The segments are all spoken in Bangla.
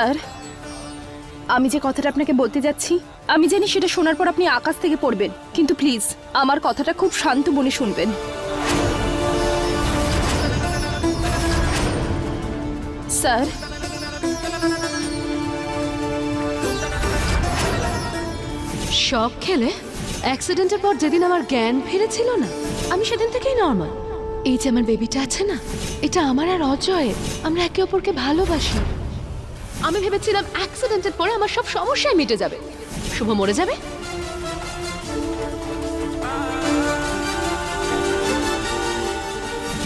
স্যার, আমি যে কথাটা আপনাকে বলতে যাচ্ছি, আমি জানি সেটা শোনার পর আপনি আকাশ থেকে পড়বেন, কিন্তু প্লিজ, আমার কথাটা খুব শান্ত মনে শুনবেন। স্যার সব খেলে অ্যাক্সিডেন্টের পর যেদিন আমার জ্ঞান ফিরেছিল না, আমি সেদিন থেকেই নর্মাল এই যে আমার বেবিটা আছে না, এটা আমার আর অজয়ের, আমরা একে অপরকে ভালোবাসি। আমি ভেবেছিলাম অ্যাক্সিডেন্টের পরে আমার সব সমস্যাই মিটে যাবে। শুভ মরে যাবে।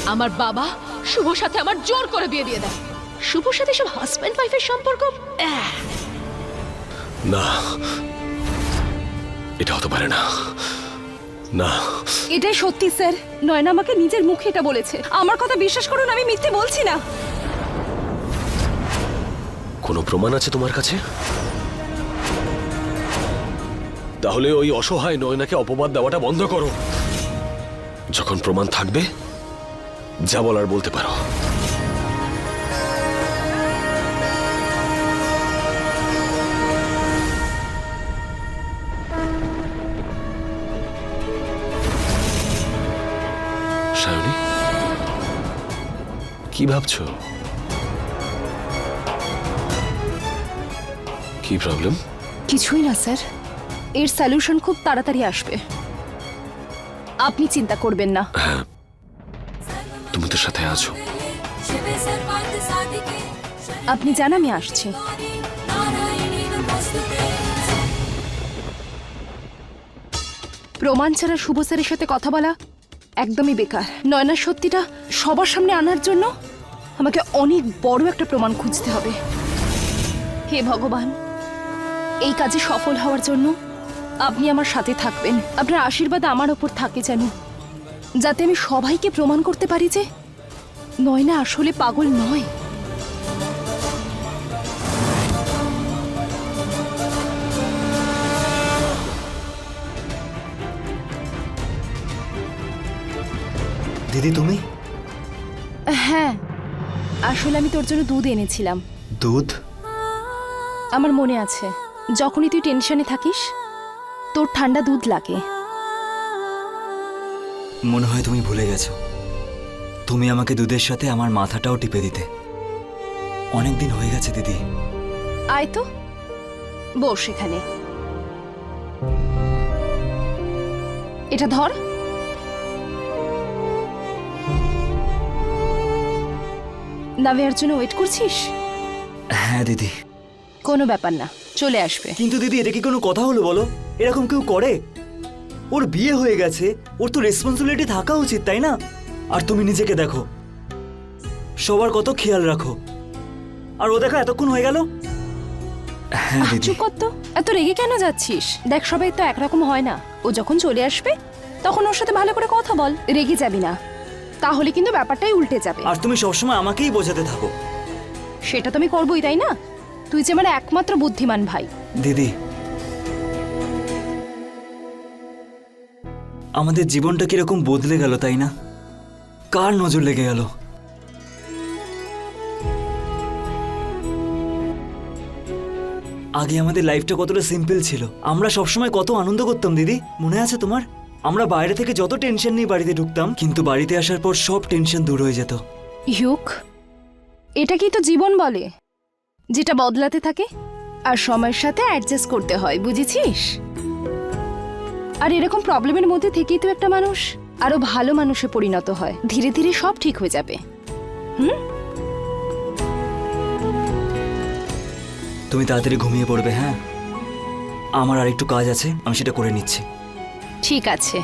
আমার বাবা শুভর সাথে আমার জোর করে বিয়ে দিয়ে দেয়। শুভর সাথে সব হাজব্যান্ড ওয়াইফের সম্পর্ক? না। এটা হতে পারে না। না। এটাই সত্যি স্যার। নয়না আমাকে নিজের মুখে এটা বলেছে। আমার কথা বিশ্বাস করুন আমি মিথ্যে বলছি না। কোনো প্রমাণ আছে তোমার কাছে? তাহলে ওই অসহায় নয়নাকে অপবাদ দেওয়াটা বন্ধ করো। যখন প্রমাণ থাকবে, যা বলার বলতে পারো। কি ভাবছ? কি প্রবলেম কিছুই না স্যার। এর সলিউশন খুব তাড়াতাড়ি আসবে। আপনি চিন্তা করবেন না। হ্যাঁ, তুমি তো সাথে আছো। আপনি জান আমি আসছি। প্রমাণ ছাড়া শুভ স্যারের সাথে কথা বলা একদমই বেকার। নয়নার সত্যিটা সবার সামনে আনার জন্য আমাকে অনেক বড় একটা প্রমাণ খুঁজতে হবে। হে ভগবান এই কাজে সফল হওয়ার জন্য আপনি আমার সাথে থাকবেন। আপনার আশীর্বাদ আমার ওপর থাকে যেন। যাতে আমি সবাইকে প্রমাণ করতে পারি যে নয়না আসলে পাগল নয়। দিদি তুমি? হ্যাঁ আসলে আমি তোর জন্য দুধ এনেছিলাম। দুধ? আমার মনে আছে। যখনই তুই টেনশনে থাকিস তোর ঠান্ডা দুধ লাগে। মনে হয় তুমি ভুলে গেছো। তুমি আমাকে দুধের সাথে আমার মাথাটাও টিপে দিতে। অনেক দিন হয়ে গেছে দিদি। আয় তো বস এখানে। এটা ধর। নাভিয়ার জন্য ওয়েট করছিস? হ্যাঁ দিদি। কোনো ব্যাপার না। চলে আসবে। কিন্তু দিদি এটা কি কোনো কথা হলো বলো? এরকম কেউ করে? ওর বিয়ে হয়ে গেছে ওর তো রেসপন্সিবিলিটি থাকা উচিত তাই না? আর তুমি নিজেকে দেখো। সবার কত খেয়াল রাখো। আর ও দেখা এতক্ষণ হয়ে গেল? হ্যাঁ চুপ কর তো এত রেগে কেন যাচ্ছিস? দেখ সবাই তো একরকম হয় না। ও যখন চলে আসবে তখন ওর সাথে ভালো করে কথা বল রেগে যাবি না। তাহলে কিন্তু ব্যাপারটাই উল্টে যাবে। আর তুমি সবসময় আমাকেই বোঝাতে থাকো। সেটা তো আমি করবোই তাই না? তুই যে আমার একমাত্র বুদ্ধিমান ভাই। দিদি আমাদের জীবনটা কীরকম বদলে গেল তাই না? কার নজর লেগে গেল? আগে আমাদের লাইফটা কতটা সিম্পল ছিল। আমরা সবসময় কত আনন্দ করতাম দিদি। মনে আছে তোমার? আমরা বাইরে থেকে যত টেনশন নিয়ে বাড়িতে ঢুকতাম কিন্তু বাড়িতে আসার পর সব টেনশন দূর হয়ে যেত। ইউক এটা কি তো জীবন বলে? যেটা বদলাতে থাকে আর সময়ের সাথে অ্যাডজাস্ট করতে হয় বুঝেছিস? আর এরকম প্রবলেমের মধ্যে থেকেই তো একটা মানুষ আরও ভালো মানুষে পরিণত হয়। ধীরে ধীরে সব ঠিক হয়ে যাবে। হুম? তুমি তাড়াতাড়ি ঘুমিয়ে পড়বে হ্যাঁ? আমার আর একটু কাজ আছে আমি সেটা করে নিচ্ছি। ঠিক আছে।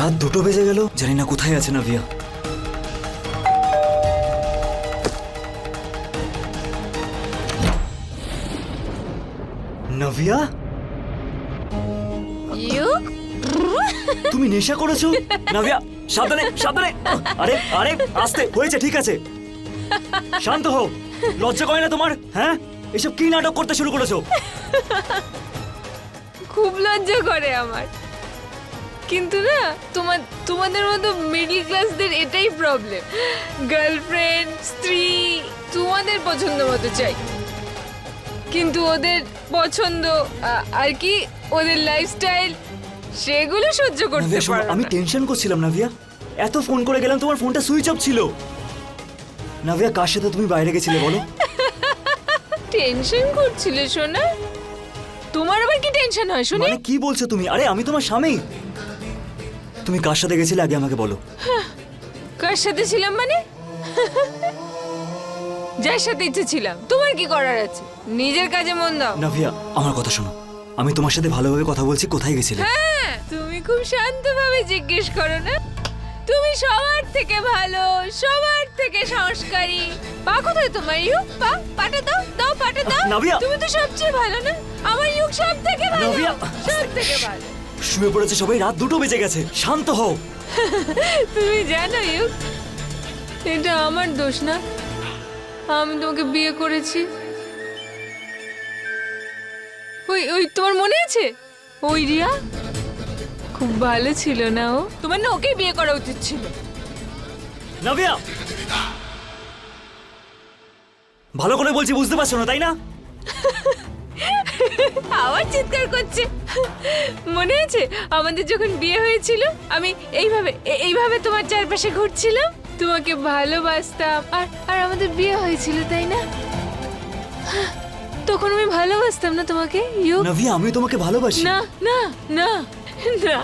রাত দুটো বেজে গেল জানি না কোথায় আছে নাভিয়া। নাভিয়া? তুমি নেশা করেছ? নাভিয়া সাবধানে সাবধানে। আরে আরে আস্তে হয়েছে ঠিক আছে। শান্ত হও। লজ্জা করে না তোমার হ্যাঁ? এসব কি নাটক করতে শুরু করেছ? খুব লজ্জা করে আমার। কিন্তু না তোমার তোমাদের মতো মিডল ক্লাসদের এটাই প্রবলেম গার্লফ্রেন্ড স্ত্রী তোমাদের পছন্দ মতো চাই। কিন্তু ওদের পছন্দ আ- আর কি ওদের লাইফস্টাইল সেগুলো সহ্য করতে নাভিয়া শোনো, পারো আমি না। টেনশন করছিলাম নাভিয়া। এত ফোন করে গেলাম তোমার ফোনটা সুইচ অফ ছিল। নাভিয়া কার সাথে তুমি বাইরে গেছিলে বলো? টেনশন করছিলে সোনা। তোমার আবার কি টেনশন হয় শুনি। মানে কি বলছো তুমি? আরে আমি তোমার স্বামী। তুমি কার সাথে গেছিলে আগে আমাকে বলো। কার সাথে ছিলাম মানে? যার সাথে ইচ্ছে ছিলাম। তোমার কি করার আছে? নিজের কাজে মন দাও। নাভিয়া আমার কথা শোনো। আমি তোমার সাথে ভালোভাবে কথা বলছি কোথায় গেছিলে? হ্যাঁ তুমি খুব শান্তভাবে জিজ্ঞেস করো না। তুমি সবার থেকে ভালো সবার থেকে সংস্কারী। পা কোথায় তোমার? ইউক পা পাটা দাও দাও পাটা দাও। নাভিয়া! তুমি তো সবচেয়ে ভালো না? আমার ইউক সব থেকে ভালো! সব থেকে ভালো। শুয়ে পড়েছে সবাই রাত দুটো বেজে গেছে। শান্ত হও। তুমি জানো ইউক এটা আমার দোষ না। আমি তোমাকে বিয়ে করেছি। ওই ওই তোমার মনে আছে? ওই রিয়া? খুব ভালো ছিল না ও? তোমার না ওকে বিয়ে করা উচিত ছিল। নাভিয়া ভালো করে বলছি বুঝতে পারছ না তাই না? আবার চিৎকার করছে। মনে আছে? আমাদের যখন বিয়ে হয়েছিল আমি এইভাবে এইভাবে তোমার চারপাশে ঘুরছিলাম? তোমাকে ভালোবাসতাম। আর আর আমাদের বিয়ে হয়েছিল তাই না? তখন আমি ভালোবাসতাম না তোমাকে ইউ। নাভিয়া আমি তোমাকে ভালোবাসি। না না না না।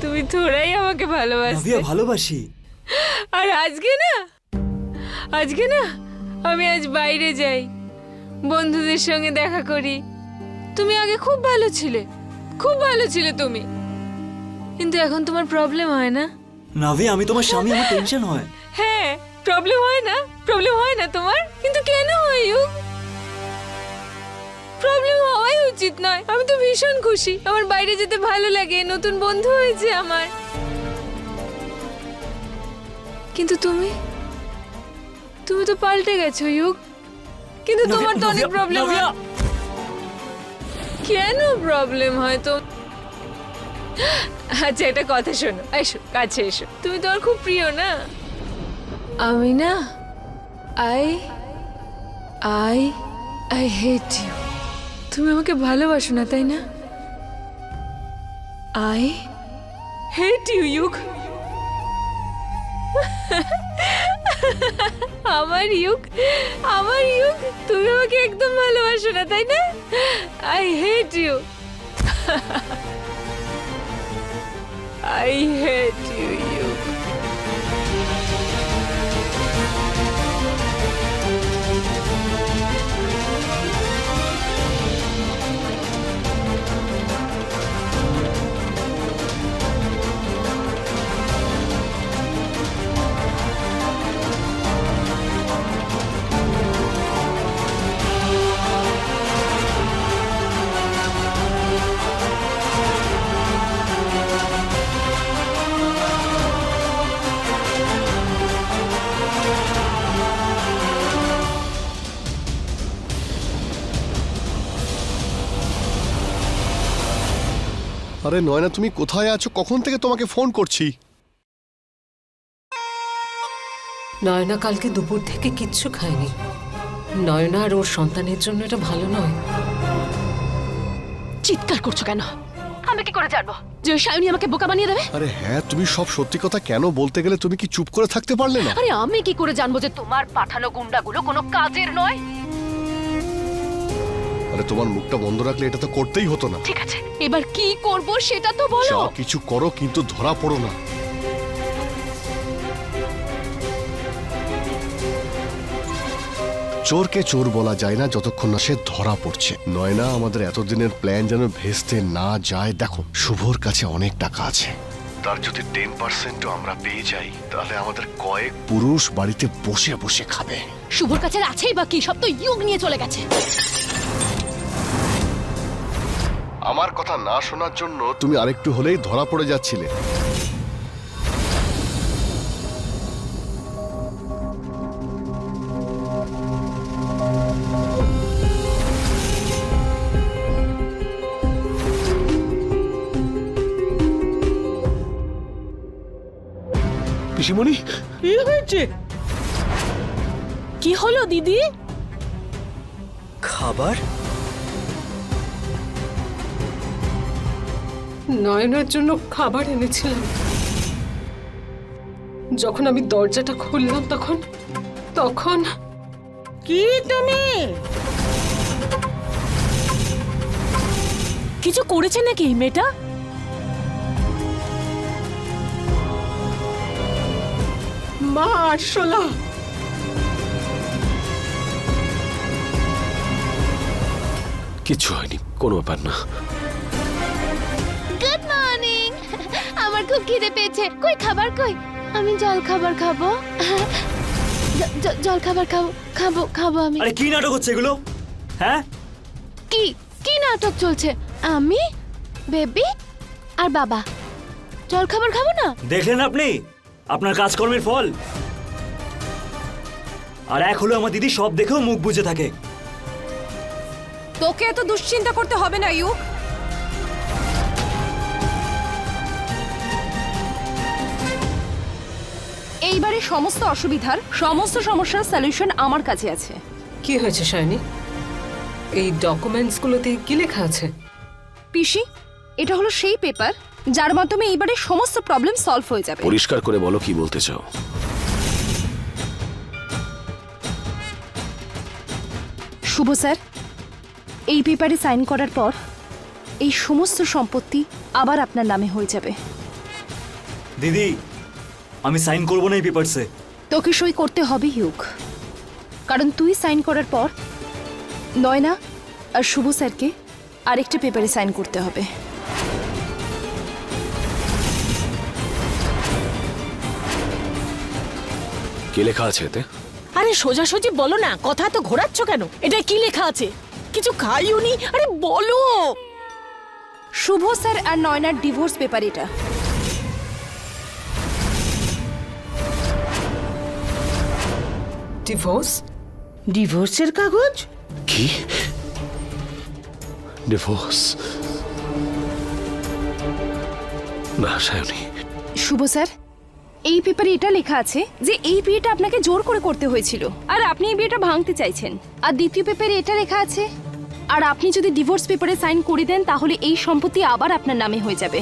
তুমি থোড়াই আমাকে ভালোবাসতে। নাভিয়া ভালোবাসি। আর আজকে না আজকে না আমি আজ বাইরে যাই। বন্ধুদের সঙ্গে দেখা করি। তুমি আগে খুব ভালো ছিলে। খুব ভালো ছিলে তুমি। কিন্তু এখন তোমার প্রবলেম হয় না। নাভিয়া আমি তোমার স্বামী আমার টেনশন হয়। হ্যাঁ প্রবলেম হয় না। প্রবলেম হয় না তোমার। কিন্তু কেন হয় ইউ? প্রবলেম হওয়াই উচিত নয়। আমি তো ভীষণ খুশি। আমার বাইরে যেতে ভালো লাগে। নতুন বন্ধু হয়েছে আমার। কিন্তু তুমি? তুমি তো পাল্টে গেছো ইউক। কিন্তু তোমার তো অনেক প্রবলেম নাভিয়া! কেন প্রবলেম হয় তো? আচ্ছা একটা কথা শোনো। এসো কাছে এসো। তুমি তোমার খুব প্রিয় না? আমি না? I I I hate you তুমি আমাকে ভালোবাসো না তাই না? আই হেট ইউ ইউক। আমার ইউক আমার ইউক তুমি আমাকে একদম ভালোবাসো না, তাই না? I hate you I hate you আরে নয়না তুমি কোথায় আছো? কখন থেকে তোমাকে ফোন করছি? নয়না কালকে দুপুর থেকে কিচ্ছু খায়নি। নয়না আর ওর সন্তানের জন্য এটা ভালো নয়। চিৎকার করছ কেন? আমি কি করে জানব? যে সায়নী আমাকে বোকা বানিয়ে দেবে? আরে হ্যাঁ তুমি সব সত্যি কথা কেন বলতে গেলে তুমি কি চুপ করে থাকতে পারলে না? আরে আমি কি করে জানব যে তোমার পাঠানো গুন্ডাগুলো কোনো কাজের নয়? আরে তোমার মুখটা বন্ধ রাখলে এটা তো করতেই হতো না। ঠিক আছে এবার কি করব সেটা তো বলো। যা কিছু করো কিন্তু ধরা পড়ো না। চোরকে চোর বলা যায় না যতক্ষণ না সে ধরা পড়ছে। নয়না আমাদের এতদিনের প্ল্যান যেন ভেস্তে না যায় দেখো শুভর কাছে অনেক টাকা আছে। তার যদি টেন পার্সেন্টও আমরা পেয়ে যাই তাহলে আমাদের কয়েক পুরুষ বাড়িতে বসে বসে খাবে। শুভর কাছে আছেই বা কি সব তো ইউগ নিয়ে চলে গেছে। আমার কথা না শোনার জন্য তুমি আরেকটু হলেই ধরা পড়ে যাচ্ছিলে। পিসিমণি? কি হয়েছে? কি হলো দিদি? খাবার? নয়নার জন্য খাবার এনেছিলাম। যখন আমি দরজাটা খুললাম তখন তখন কি তুমি? কিছু করেছে নাকি মেয়েটা? মা আরশোলা কিচ্ছু হয়নি কোনো ব্যাপার না। আমার খুব খিদে পেয়েছে। কই খাবার কই? আমি জল খাবার খাব। জল খাবার খাব খাব খাব আমি। আরে কি নাটক হচ্ছে এগুলো? হ্যাঁ? কি কি নাটক চলছে? আমি বেবি আর বাবা। জল খাবার খাব না? দেখলেন আপনি? আপনার কাজকর্মের ফল। আর এক হলো আমার দিদি সব দেখেও মুখ বুঝে থাকে। তোকে এত দুশ্চিন্তা করতে হবে না ইউক। সমস্ত অসুবিধার সমস্ত সমস্যার সলিউশন আমার কাছে আছে। কি হয়েছে শায়নি এই ডকুমেন্টসগুলোতে কি লেখা আছে? পিসি এটা হলো সেই পেপার যার মাধ্যমে এইবারে সমস্ত প্রবলেম সলভ হয়ে যাবে। পরিষ্কার করে বলো কি বলতে চাও। শুভ স্যার এই পেপারে সাইন করার পর এই সমস্ত সম্পত্তি আবার আপনার নামে হয়ে যাবে। দিদি আমি সাইন করব না এই পেপারসে। তোকে সই করতে হবে ইউক কারণ তুই সাইন করার পর নয়না আর শুভ স্যারকে আরেকটা পেপারে সাইন করতে হবে। কি লেখা আছে এতে? আরে সোজাসুজি বলো না কথা তো ঘোরাচ্ছ কেন? এটা কি লেখা আছে? কিছু খাইওনি? আরে বলো! শুভ স্যার আর নয়নার ডিভোর্স পেপার এটা। ডিভোর্স ডিভোর্সের কাগজ? কি? ডিভোর্স না সায়নী। শুভ স্যার এই পেপারে এটা লেখা আছে যে এই বিয়েটা আপনাকে জোর করে করতে হয়েছিল। আর আপনি এই বিয়েটা ভাঙতে চাইছেন। আর দ্বিতীয় পেপারে এটা লেখা আছে আর আপনি যদি ডিভোর্স পেপারে সাইন করে দেন তাহলে এই সম্পত্তি আবার আপনার নামে হয়ে যাবে।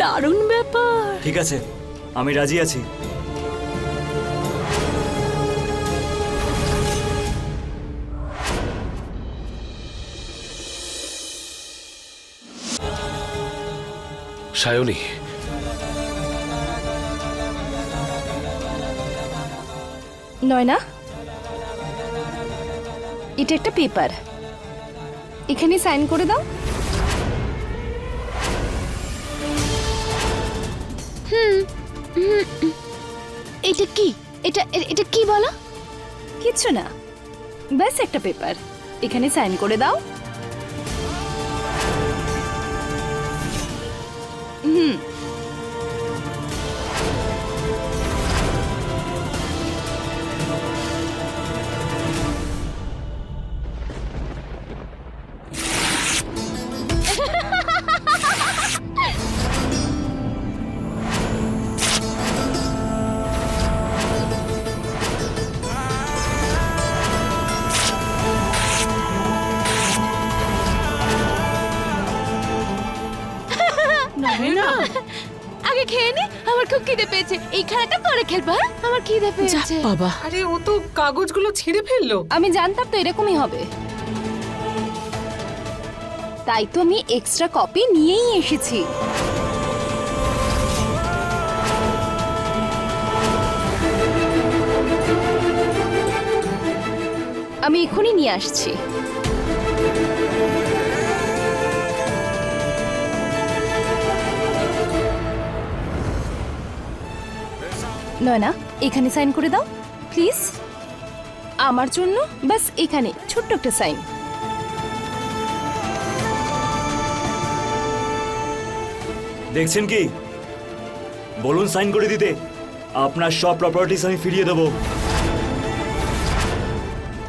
দারুণ ব্যাপার। ঠিক আছে আমি রাজি আছি। সায়নী। নয়না? এটা একটা পেপার। এখানে সাইন করে দাও। এটা কি? এটা এটা কি বলো? কিচ্ছু না। ব্যাস একটা পেপার। এখানে সাইন করে দাও। 嗯。হুম আগে খেয়ে নে আমার খুব খিদে পেয়েছে। এই খেলাটা পরে খেলব হ্যাঁ? আমার খিদে পেয়েছে। বাবা। আরে ও তো কাগজগুলো ছিঁড়ে ফেলল। আমি জানতাম তো এরকমই হবে। তাই তো আমি এক্সট্রা কপি নিয়েই এসেছি। আমি এখনই নিয়ে আসছি। নয়না এখানে সাইন করে দাও প্লিজ আমার জন্য ব্যাস এখানে ছোট্ট একটা সাইন দেখছেন কি? বলুন সাইন করে দিতে আপনার সব প্রপার্টিস আমি ফিরিয়ে দেবো।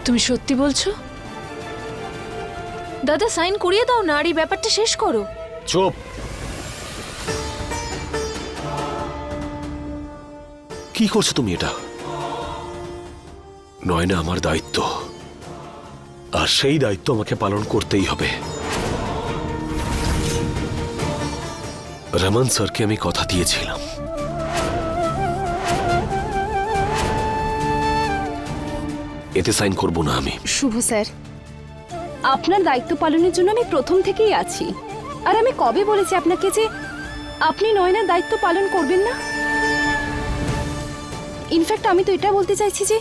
তুমি সত্যি বলছো? দাদা সাইন করিয়ে দাও না আর এই ব্যাপারটা শেষ করো। চুপ। কি করছ তুমি এটা? নয়না আমার দায়িত্ব। আর সেই দায়িত্ব আমাকে পালন করতেই হবে। রমন স্যারকে আমি কথা দিয়েছিলাম। এতে সাইন করব না আমি। শুভ স্যার, আপনার দায়িত্ব পালনের জন্য আমি প্রথম থেকেই আছি। আর আমি কবে বলেছি আপনাকে যে আপনি নয়নার দায়িত্ব পালন করবেন না? ইনফ্যাক্ট আমি তো এটা বলতে চাইছি যে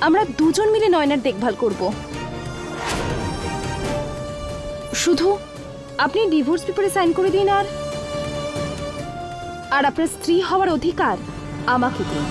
আমরা দুজন মিলে নয়নার দেখভাল করব। শুধু আপনি ডিভোর্স পেপারে সাইন করে দিন আর আর আপনার স্ত্রী হওয়ার অধিকার আমাকে দিন।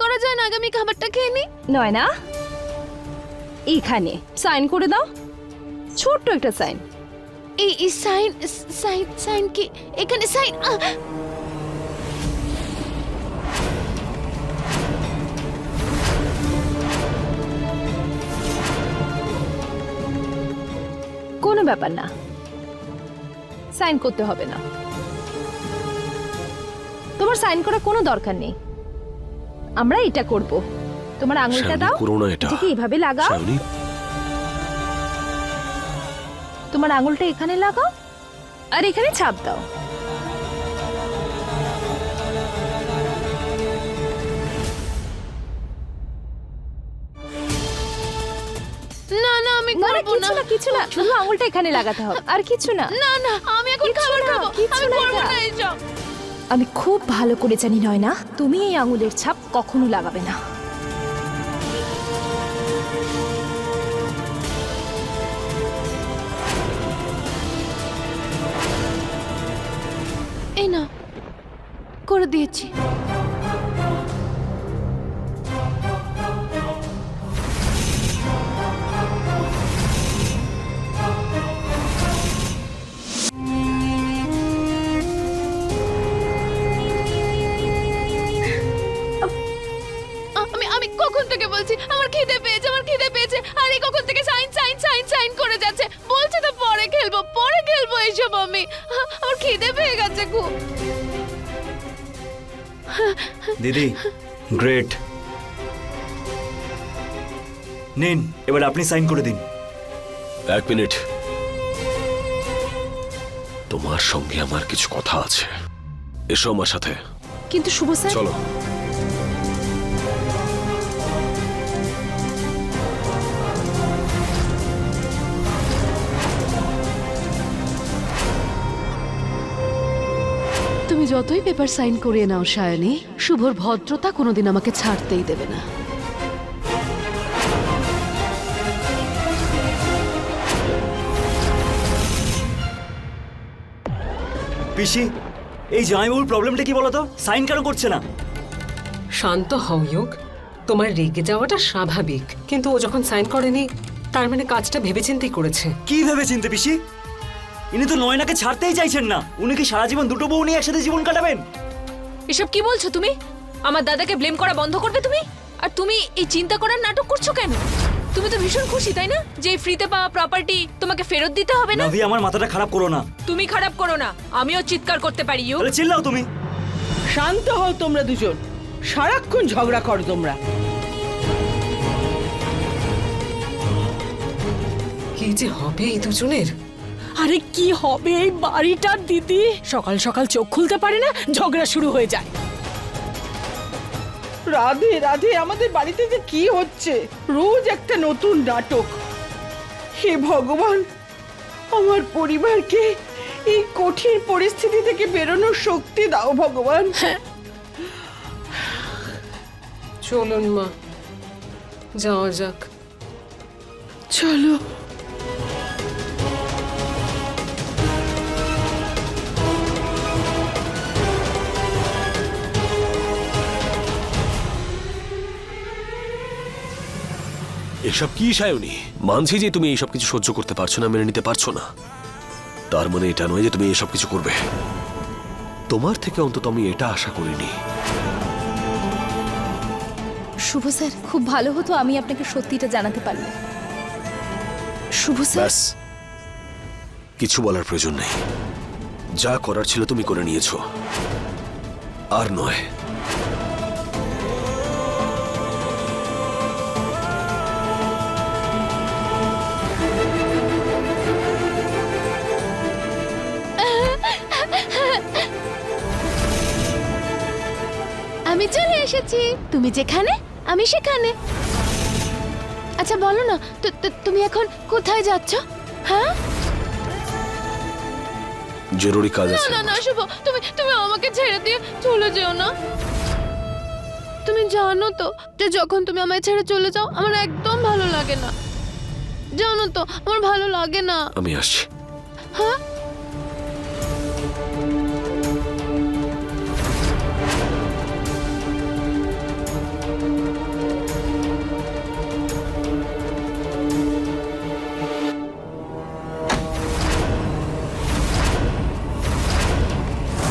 করা যায় না? আগামী খাবারটা খেয়ে নি। নয় না এখানে। সাইন করে দাও। ছোট্ট একটা সাইন। এই এই সাইন সাইন সাইন কি? এখানে সাইন কোনো ব্যাপার না। সাইন করতে হবে না। তোমার সাইন করার কোনো দরকার নেই। আমরা এটা করব। তোমার আঙুলটা দাও। এটাকে এইভাবে লাগাও। তোমার আঙুলটা এখানে লাগাও আর এখানে ছাপ দাও। না না আমি না না কিছু না। কিছু না। শুধু আঙুলটা এখানে লাগাতে হবে। আর কিছু না। না না আমি এখন খাবার খাব। আমি না করব না এইসব আমি খুব ভালো করে জানি নয় না তুমি এই আঙুলের ছাপ কখনো লাগাবে না। এই না করে দিয়েছি। দিদি গ্রেট নিন এবার আপনি সাইন করে দিন। এক মিনিট। তোমার সঙ্গে আমার কিছু কথা আছে। এসো আমার সাথে। কিন্তু শুভ স্যার চলো। যতই পেপার সাইন করিয়ে নাও সায়নী শুভর ভদ্রতা কোনোদিন আমাকে ছাড়তেই দেবে না। পিসি এই জামাইবাবুর প্রবলেমটা কি বলো তো সাইন কেন করছে না? শান্ত হও ইয়োগ। তোমার রেগে যাওয়াটা স্বাভাবিক। কিন্তু ও যখন সাইন করেনি তার মানে কাজটা ভেবেচিন্তেই করেছে। কি ভেবে চিনতে পিসি? ইনি তো নয়নাকে ছাড়তেই চাইছেন না। উনি কি সারা জীবন দুটো বউ নিয়ে একসাথে জীবন কাটাবেন? এসব কি বলছো তুমি? আমার দাদাকে ব্লেম করা বন্ধ করবে তুমি? আর তুমি এই চিন্তা করার নাটক করছ কেন? তুমি তো ভীষণ খুশি তাই না? যে এই ফ্রিতে পাওয়া প্রপার্টি তোমাকে ফেরত দিতে হবে না? নাভি আমার মাথাটা খারাপ করো না। তুমি খারাপ করো না। আমিও চিৎকার করতে পারি ইউ। তাহলে চিল্লাও তুমি। শান্ত হও তোমরা দুজন। সারাক্ষণ ঝগড়া করো তোমরা। কি যে হবে এই দুজনের? আরে কি হবে এই বাড়িটার দিদি? সকাল সকাল চোখ খুলতে পারে না ঝগড়া শুরু হয়ে যায়। রাধে রাধে আমাদের বাড়িতে যে কি হচ্ছে? রোজ একটা নতুন নাটক। হে ভগবান আমার পরিবারকে এই কঠিন পরিস্থিতি থেকে বেরোনোর শক্তি দাও ভগবান। চলুন মা যাওয়া যাক। চলো। এসব কি সায়নি? মানছি যে তুমি এইসব কিছু সহ্য করতে পারছ না মেনে নিতে পারছ না। তার মানে এটা নয় যে তুমি এসব কিছু করবে। তোমার থেকে অন্তত আমি এটা আশা করিনি। শুভ স্যার খুব ভালো হতো আমি আপনাকে সত্যিটা জানাতে পারলে। শুভ স্যার। ব্যাস। কিছু বলার প্রয়োজন নেই। যা করার ছিল তুমি করে নিয়েছো। আর নয়। এসেছি। তুমি যেখানে আমি সেখানে। আচ্ছা বলো না তুমি এখন কোথায় যাচ্ছ? হ্যাঁ? জরুরি কাজ আছে না না শুভ তুমি তুমি আমাকে ছেড়ে দিয়ে চলে যেও না। তুমি জানো তো যে যখন তুমি আমায় ছেড়ে চলে যাও আমার একদম ভালো লাগে না। জানো তো আমার ভালো লাগে না। আমি আসছি। হ্যাঁ?